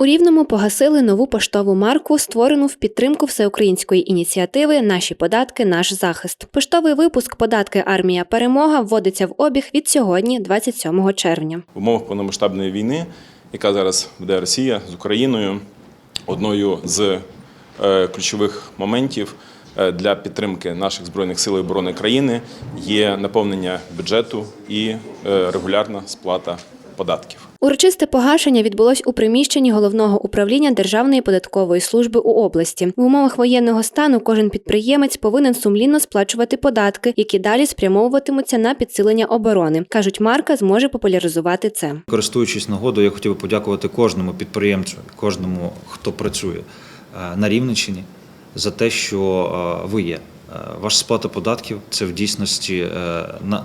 У Рівному погасили нову поштову марку, створену в підтримку всеукраїнської ініціативи Наші податки, наш захист. Поштовий випуск Податки Армія Перемога вводиться в обіг від сьогодні, 27 червня. в умовах повномасштабної війни, яка зараз веде Росія з Україною, одною з е, ключових моментів е, для підтримки наших збройних сил і оборони країни є наповнення бюджету і е, регулярна сплата податків. Урочисте погашення відбулось у приміщенні головного управління Державної податкової служби у області. В умовах воєнного стану кожен підприємець повинен сумлінно сплачувати податки, які далі спрямовуватимуться на підсилення оборони. кажуть, марка зможе популяризувати це. Користуючись нагодою, я хотів би подякувати кожному підприємцю, кожному, хто працює е, на Рівненщині, за те, що е, ви є. Е, Ваша сплата податків це в дійсності на-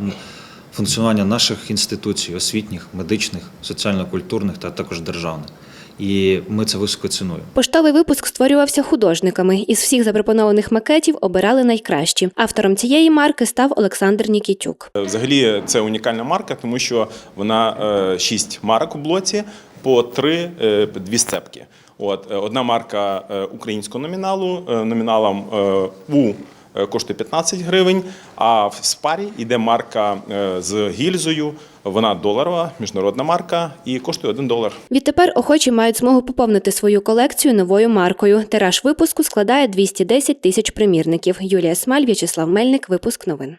функціонування наших інституцій, освітніх, медичних, соціально-культурних та також державних. І ми це високо цінуємо. Поштовий випуск створювався художниками. Із всіх запропонованих макетів обирали найкращі. Автором цієї марки став Олександр Нікітюк. Взагалі це унікальна марка, тому що вона е, шість марок у блоці по три е, дві сцепки. От е, одна марка українського номіналу, номіналом У коштує 15 гривень. А в спарі йде марка е, з гільзою. Вона доларова, міжнародна марка і коштує 1 долар. Відтепер охочі мають змогу поповнити свою колекцію новою маркою. Тираж випуску складає 210 тисяч примірників. Юлія Смаль, В'ячеслав Мельник. Випуск новин.